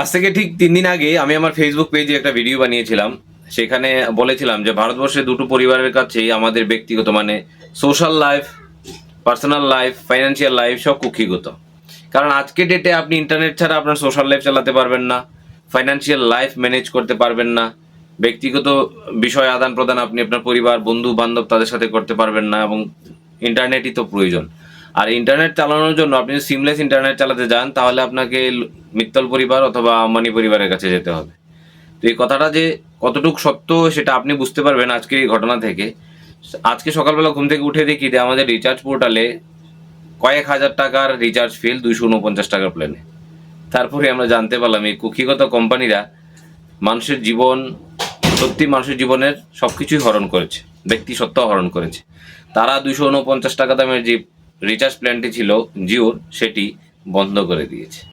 আজ থেকে ঠিক তিন দিন আগে আমি আমার ফেসবুক পেজে একটা ভিডিও বানিয়েছিলাম। সেখানে বলেছিলাম যে, ভারতবর্ষে দুটো পরিবারের কাছেই আমাদের ব্যক্তিগত মানে social life personal life financial life সব কুক্ষিগত। কারণ আজকে ডেটে আপনি ইন্টারনেট ছাড়া আপনার সোশ্যাল লাইফ চালাতে পারবেন না ফাইন্যান্সিয়াল লাইফ ম্যানেজ করতে পারবেন না, ব্যক্তিগত বিষয় আদান প্রদান আপনি আপনার পরিবার বন্ধু বান্ধব তাদের সাথে করতে পারবেন না এবং ইন্টারনেটই তো প্রয়োজন। আর ইন্টারনেট চালানোর জন্য আপনি যদি সিমলেস ইন্টারনেট চালাতে যান, তাহলে আপনাকে মিত্তল পরিবার অথবা আম্বানি পরিবারের কাছে যেতে হবে। তো এই কথাটা যে কতটুকু সত্য সেটা আপনি বুঝতে পারবেন আজকের এই ঘটনা থেকে। আজকে সকালবেলা ঘুম থেকে উঠে দেখি যে আমাদের রিচার্জ পোর্টালে কয়েক হাজার টাকার রিচার্জ ফিল দুইশো উনপঞ্চাশ টাকার প্ল্যানে তারপরে আমরা জানতে পারলাম এই কুক্ষিগত কোম্পানিরা মানুষের জীবন, সত্যি মানুষের জীবনের সব কিছুই হরণ করেছে, ব্যক্তি সত্য হরণ করেছে। তারা দুইশো উনপঞ্চাশ টাকা দামের যে রিচার্জ প্ল্যানটি ছিল জিওর সেটি বন্ধ করে দিয়েছে।